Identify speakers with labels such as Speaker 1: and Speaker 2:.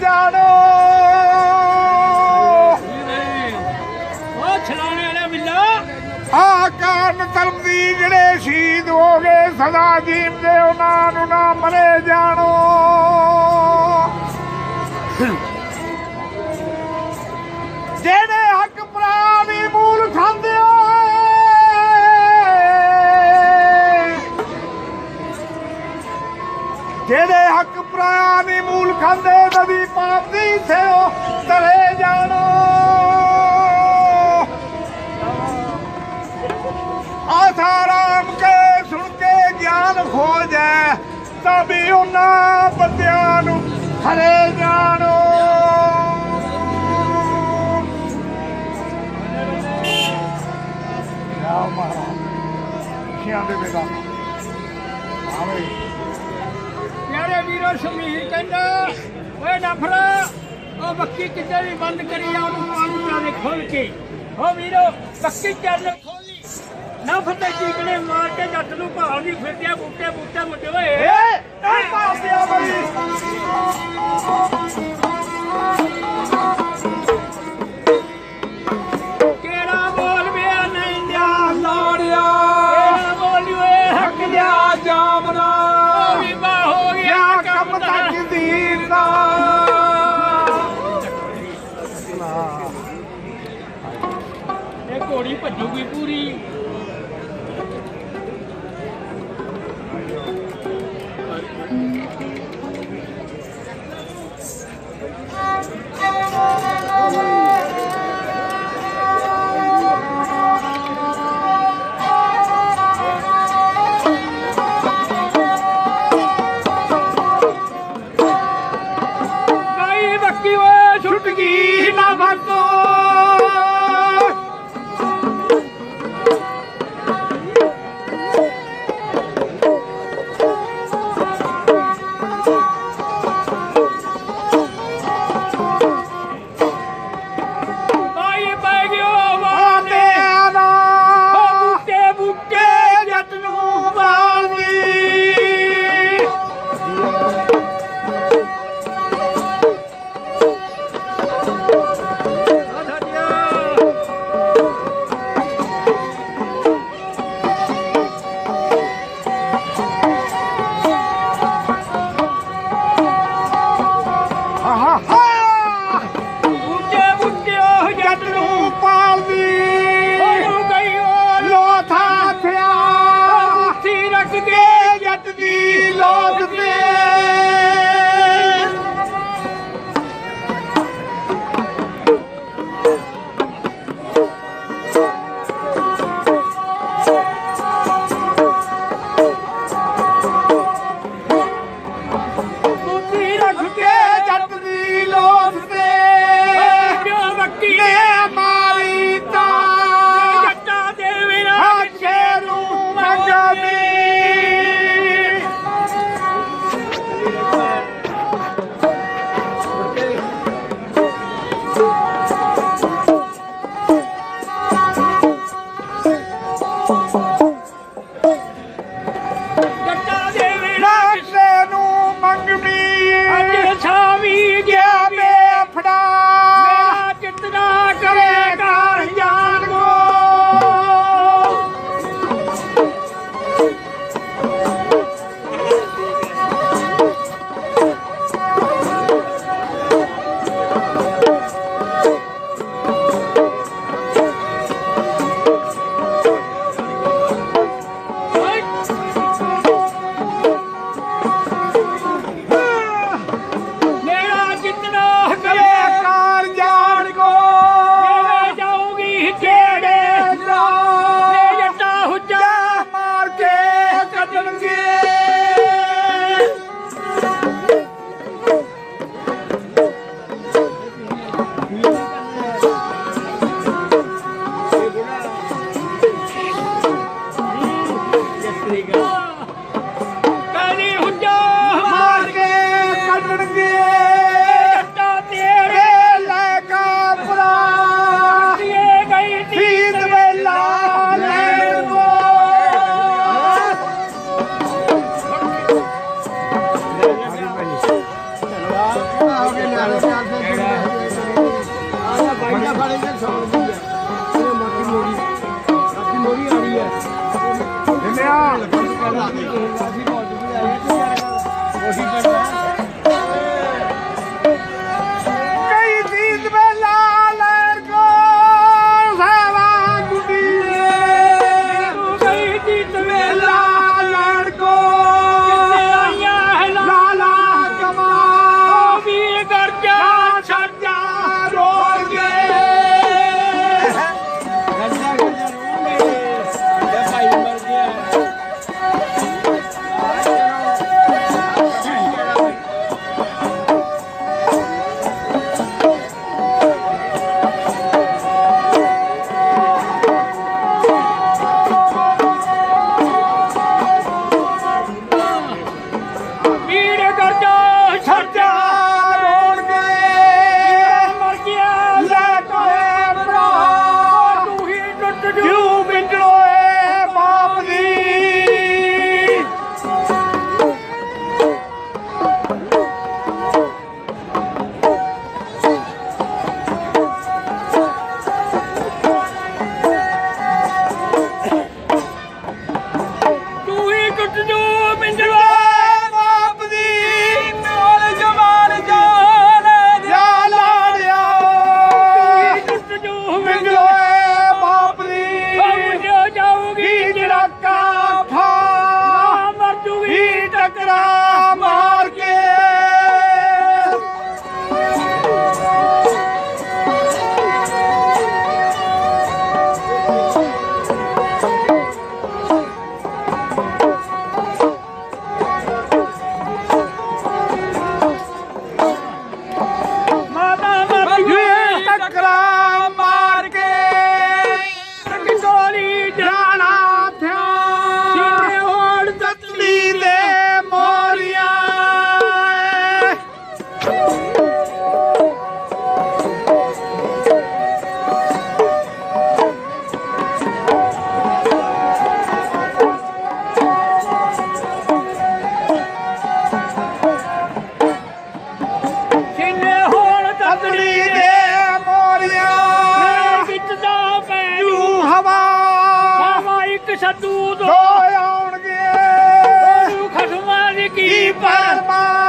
Speaker 1: ਜਾਣੋ। ਆ ਕਾਰਨ ਜਿਹੜੇ ਸ਼ਹੀਦ ਹੋ ਗਏ ਸਦਾ ਜੀਵਦੇ ਉਹਨਾਂ ਨੂੰ ਮਰੇ ਜਾਣੋ। ਜਿਹੜੇ ਹੱਕ ਪ੍ਰਾਣੀ ਮੂਲ ਖਾਂਦੇ ਹੋ ਜਿਹੜੇ ਮੂਲ ਖਾਂਦੇ ਨਦੀ ਪਾਪ ਸਿਓ ਤਰੇ ਜਾਣੋ ਆਸਾਰਾਮ ਕੇ ਸੁਣ ਕੇ ਗਿਆਨ ਖੋਜੈ ਤਾਂ ਵੀ ਉਹਨਾਂ ਬੰਦਿਆਂ ਨੂੰ ਹਰੇ ਜਾਣੋ। ਯਾ ਮਹਾਰਾਜ ਖਿਆਂ ਦੇ ਵੇਦਾ ਆਵੇ।
Speaker 2: ਪਿਆਰੇ ਵੀਰੋ ਸ਼ਮੀਰ ਕਹਿੰਦਾ, ਓਏ ਨਫਰਾ ਉਹ ਬੱਕੀ ਕਿਤੇ ਵੀ ਬੰਦ ਕਰੀ ਆ, ਉਹਨੂੰ ਪਾਣੀ ਪਿਆਵੇ ਖੋਲ ਕੇ। ਓ ਵੀਰੋ, ਬੱਕੀ ਚੱਲ। ਖੋਲੀ ਨਫਰ ਦੇ ਚੀਕਣੇ ਮਾਰ ਕੇ ਜੱਟ ਨੂੰ ਭਾਲ ਨਹੀਂ ਫਿਰਦਿਆ ਬੂਟੇ ਬੂਟੇ ਮੁੱਟੇ ਓਏ
Speaker 1: ਏ ਏ ਪਾਪਿਆ ਬਈ।
Speaker 2: ਘੋੜੀ ਭੱਜੂਗੀ ਪੂਰੀ।
Speaker 1: ಸರ್ಕಾರ ਸਤੂ ਦੋ। ਆਉਣਗੇ ਖਸਮਾਂ ਦੀ
Speaker 2: ਕੀ ਪਰਮਾ